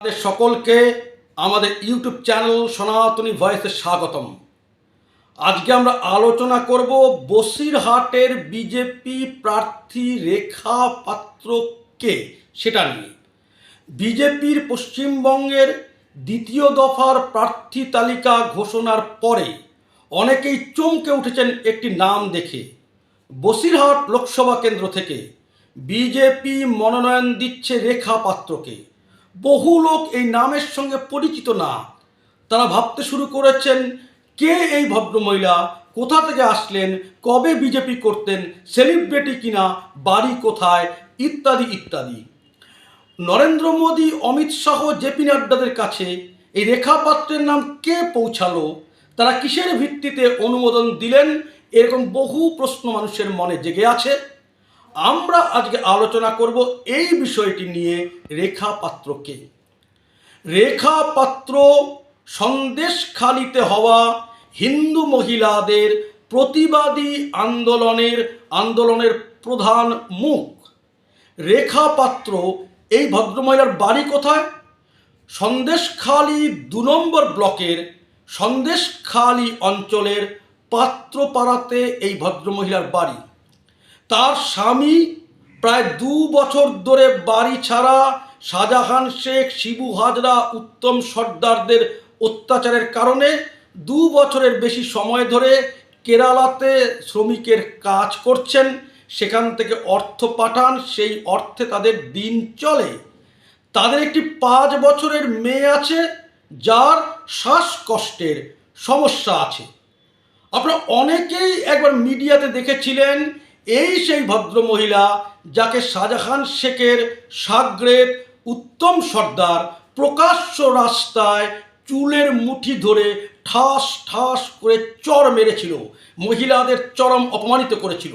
আপনাদের সকলকে আমাদের ইউটিউব চ্যানেল সনাতনী ভয়েসে স্বাগতম। আজকে আমরা আলোচনা করব বসিরহাটের বিজেপি প্রার্থী রেখা পাত্র কে সেটা নিয়ে। বিজেপির পশ্চিমবঙ্গের দ্বিতীয় দফার প্রার্থী তালিকা ঘোষণার পরে অনেকেই চমকে উঠেছেন একটি নাম দেখে। বসিরহাট লোকসভা কেন্দ্র থেকে বিজেপি মনোনয়ন দিচ্ছে রেখা পাত্রকে। বহু লোক এই নামের সঙ্গে পরিচিত না। তারা ভাবতে শুরু করেছেন, কে এই ভদ্রমহিলা, কোথা থেকে আসলেন, কবে বিজেপি করতেন, সেলিব্রিটি কিনা, বাড়ি কোথায়, ইত্যাদি ইত্যাদি। নরেন্দ্র মোদী, অমিত শাহ, জেপি নাড্ডাদের কাছে এই রেখা পাত্রের নাম কে পৌঁছালো, তারা কিসের ভিত্তিতে অনুমোদন দিলেন, এরকম বহু প্রশ্ন মানুষের মনে জেগে আছে। আমরা আজকে আলোচনা করব এই বিষয়টি নিয়ে রেখা পাত্রকে রেখা পাত্র সন্দেশখালিতে হওয়া হিন্দু মহিলাদের প্রতিবাদী আন্দোলনের আন্দোলনের প্রধান মুখ। রেখা পাত্র এই ভদ্রমহিলার বাড়ি কোথায়? সন্দেশখালি দু নম্বর ব্লকের সন্দেশখালি অঞ্চলের পাত্রপাড়াতে এই ভদ্রমহিলার বাড়ি। তার স্বামী প্রায় দু বছর ধরে বাড়ি ছাড়া শাহজাহান শেখ, শিবু হাজরা, উত্তম সর্দারদের অত্যাচারের কারণে দু বছরের বেশি সময় ধরে কেরালাতে শ্রমিকের কাজ করছেন। সেখান থেকে অর্থ পাঠান, সেই অর্থে তাদের দিন চলে। তাদের একটি পাঁচ বছরের মেয়ে আছে, যার শ্বাসকষ্টের সমস্যা আছে। আপনারা অনেকেই একবার মিডিয়াতে দেখেছিলেন এই সেই ভদ্রমহিলা যাকে শাহজাহান শেখের সাগরেদ উত্তম সর্দার প্রকাশ্য রাস্তায় চুলের মুঠি ধরে ঠাস ঠাস করে চর মেরেছিল, মহিলাদের চরম অপমানিত করেছিল।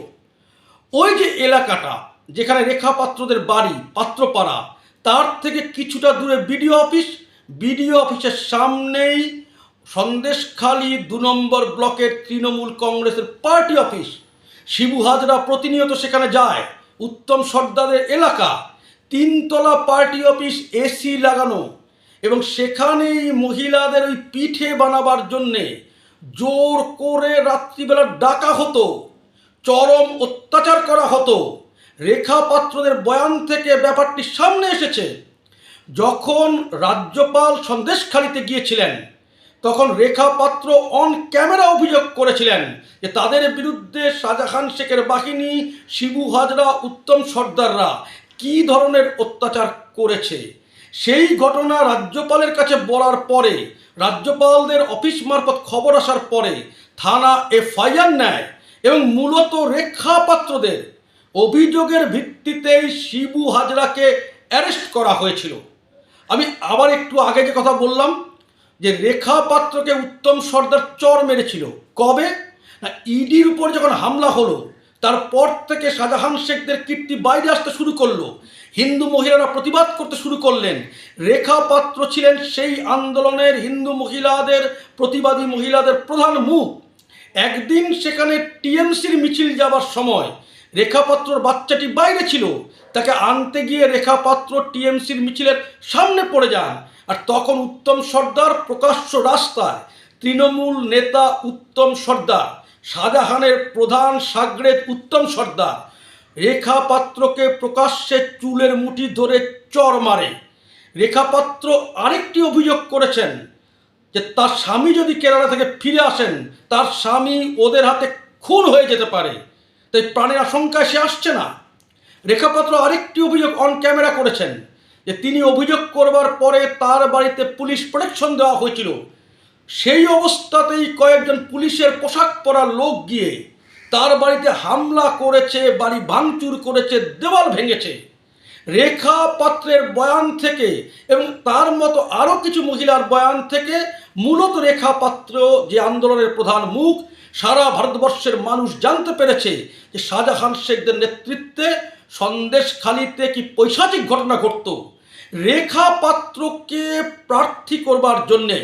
ওই যে এলাকাটা যেখানে রেখা পাত্রদের বাড়ি, পাত্রপাড়া, তার থেকে কিছুটা দূরে বিডিও অফিস, বিডিও অফিসের সামনেই সন্দেশখালী দু নম্বর ব্লকের তৃণমূল কংগ্রেসের পার্টি অফিস শিবু হাজরা প্রতিনিয়ত সেখানে যায়। উত্তম সর্দারের এলাকা, তিনতলা পার্টি অফিস, এসি লাগানো এবং সেখানেই মহিলাদের ওই পিঠে বানাবার জন্যে জোর করে রাত্রিবেলা ডাকা হতো, চরম অত্যাচার করা হতো। রেখা পাত্রদের বয়ান থেকে ব্যাপারটি সামনে এসেছে। যখন রাজ্যপাল সন্দেশখালিতে গিয়েছিলেন তখন রেখা পাত্র অন ক্যামেরা অভিযোগ করেছিলেন যে তাদের বিরুদ্ধে শাহজাহান শেখের বাহিনী, শিবু হাজরা, উত্তম সর্দাররা কী ধরনের অত্যাচার করেছে? সেই ঘটনা রাজ্যপালের কাছে বলার পরে, রাজ্যপালদের অফিস মারফত খবর আসার পরে থানা এফআইআর নেয় এবং মূলত রেখা পাত্রদের অভিযোগের ভিত্তিতেই শিবু হাজরাকে অ্যারেস্ট করা হয়েছিল। আমি আবার একটু আগে যে কথা বললাম যে রেখা পাত্রকে উত্তম সর্দার চর মেরেছিল। কবে? না, ইডির উপর যখন হামলা হলো, তারপর থেকে শাহজাহান শেখদের কীর্তি বাইরে আসতে শুরু করল। হিন্দু মহিলারা প্রতিবাদ করতে শুরু করলেন। রেখা পাত্র ছিলেন সেই আন্দোলনের হিন্দু মহিলাদের, প্রতিবাদী মহিলাদের প্রধান মুখ। একদিন সেখানে টিএমসির মিছিল যাবার সময় রেখাপাত্রর বাচ্চাটি বাইরে ছিল। তাকে আনতে গিয়ে রেখাপাত্র টিএমসির মিছিলের সামনে পড়ে যান। আর তখন উত্তম সর্দার প্রকাশ্য রাস্তায় তৃণমূল নেতা উত্তম সর্দার, শাহজাহানের প্রধান সাগরেদ উত্তম সর্দার রেখা পাত্রকে প্রকাশ্যে চুলের মুঠি ধরে চর মারে। রেখাপাত্র আরেকটি অভিযোগ করেছেন যে তার স্বামী যদি কেরালা থেকে ফিরে আসেন, তার স্বামী ওদের হাতে খুন হয়ে যেতে পারে। তাই প্রাণের আশঙ্কায় সে আসছে না। রেখাপাত্র আরেকটি অভিযোগ অন ক্যামেরা করেছেন। যে তিনি অভিযোগ করবার পরে তার বাড়িতে পুলিশ প্রোটেকশন দেওয়া হয়েছিল। সেই অবস্থাতেই কয়েকজন পুলিশের পোশাক পরা লোক গিয়ে তার বাড়িতে হামলা করেছে, বাড়ি ভাঙচুর করেছে, দেওয়াল ভেঙেছে। রেখা পাত্রের বয়ান থেকে এবং তার মতো আরও কিছু মহিলার বয়ান থেকে মূলত রেখা পাত্র যে আন্দোলনের প্রধান মুখ, সারা ভারতবর্ষের মানুষ জানতে পেরেছে যে শাহজাহান শেখদের নেতৃত্বে সন্দেশখালিতে কি পৈশাচিক ঘটনা ঘটত। রেখা পাত্রকে প্রার্থী করবার জন্যে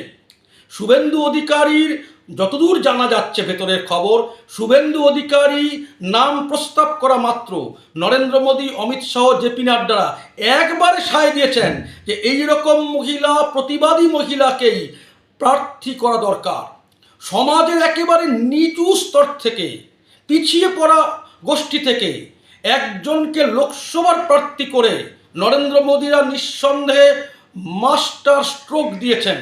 শুভেন্দু অধিকারীর যতদূর জানা যাচ্ছে ভেতরের খবর, শুভেন্দু অধিকারী নাম প্রস্তাব করা মাত্র। নরেন্দ্র মোদী, অমিত শাহ, জেপি নাড্ডারা একবারে সায় দিয়েছেন যে এই রকম মহিলা, প্রতিবাদী মহিলাকেই প্রার্থী করা দরকার। সমাজের একেবারে নিচু স্তর থেকে, পিছিয়ে পড়া গোষ্ঠী থেকে একজনকে লোকসভার প্রার্থী করে নরেন্দ্র মোদীরা নিঃসন্দেহে মাস্টার স্ট্রোক দিয়েছেন।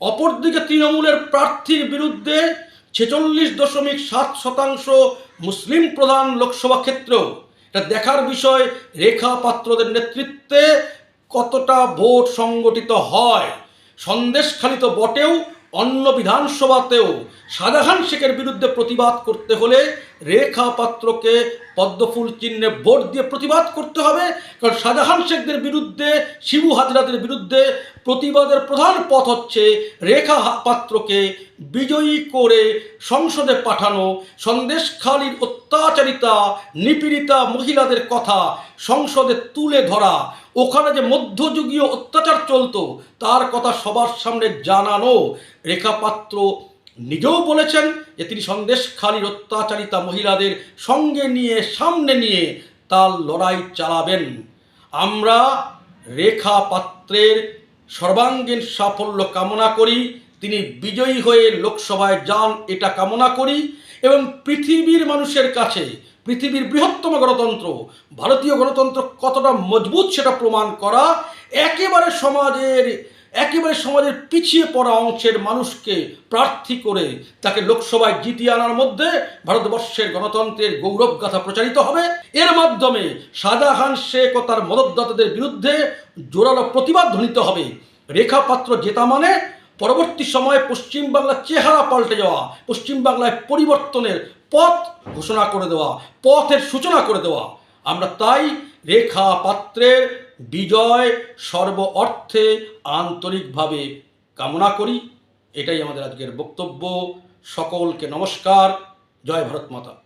অপরদিকে তৃণমূলের প্রার্থীর বিরুদ্ধে ছেচল্লিশ দশমিক সাত শতাংশ মুসলিম প্রধান লোকসভা ক্ষেত্রেও। এটা দেখার বিষয় রেখা পাত্রদের নেতৃত্বে কতটা ভোট সংগঠিত হয়। সন্দেশখালিত বটেও অন্য বিধানসভাতেও শাহজাহান শেখের বিরুদ্ধে প্রতিবাদ করতে হলে রেখা পাত্রকে পদ্মফুল চিহ্নে ভোট দিয়ে প্রতিবাদ করতে হবে, কারণ শাহজাহান শেখদের বিরুদ্ধে, শিবু হাজরাদের বিরুদ্ধে প্রতিবাদের প্রধান পথ হচ্ছে রেখা পাত্রকে বিজয়ী করে সংসদে পাঠানো সন্দেশখালীর অত্যাচারিতা, নিপীড়িতা মহিলাদের কথা সংসদে তুলে ধরা, ওখানে যে মধ্যযুগীয় অত্যাচার চলতো, তার কথা সবার সামনে জানানো, রেখা পাত্র নিজেও বলেছেন যে তিনি সন্দেশখালীর অত্যাচারিতা মহিলাদের সঙ্গে নিয়ে, সামনে নিয়ে তার লড়াই চালাবেন। আমরা রেখা পাত্রের সর্বাঙ্গীন সাফল্য কামনা করি, তিনি বিজয়ী হয়ে লোকসভায় যান, এটা কামনা করি, এবং পৃথিবীর মানুষের কাছে, পৃথিবীর বৃহত্তম গণতন্ত্র, ভারতীয় গণতন্ত্র কতটা মজবুত সেটা প্রমাণ করা, একেবারে সমাজের একেবারে সমাজের পিছিয়ে পড়া অংশের মানুষকে প্রার্থী করে তাকে লোকসভায় জিতিয়ে আনার মধ্যে ভারতবর্ষের গণতন্ত্রের গৌরব গাথা প্রচারিত হবে। এর মাধ্যমে শাহজাহান শেখ ও তার মদতদাতাদের বিরুদ্ধে জোরালো প্রতিবাদ ধ্বনিত হবে। রেখা পাত্র জেতা মানে পরবর্তী সময়ে পশ্চিমবাংলার চেহারা পাল্টে যাওয়া পশ্চিমবাংলায় পরিবর্তনের পথ ঘোষণা করে দেওয়া, পথের সূচনা করে দেওয়া। আমরা তাই রেখা পাত্রের বিজয় সর্ব অর্থে আন্তরিকভাবে কামনা করি। এটাই আমাদের আজকের বক্তব্য। সকলকে নমস্কার। জয় ভারত মাতা।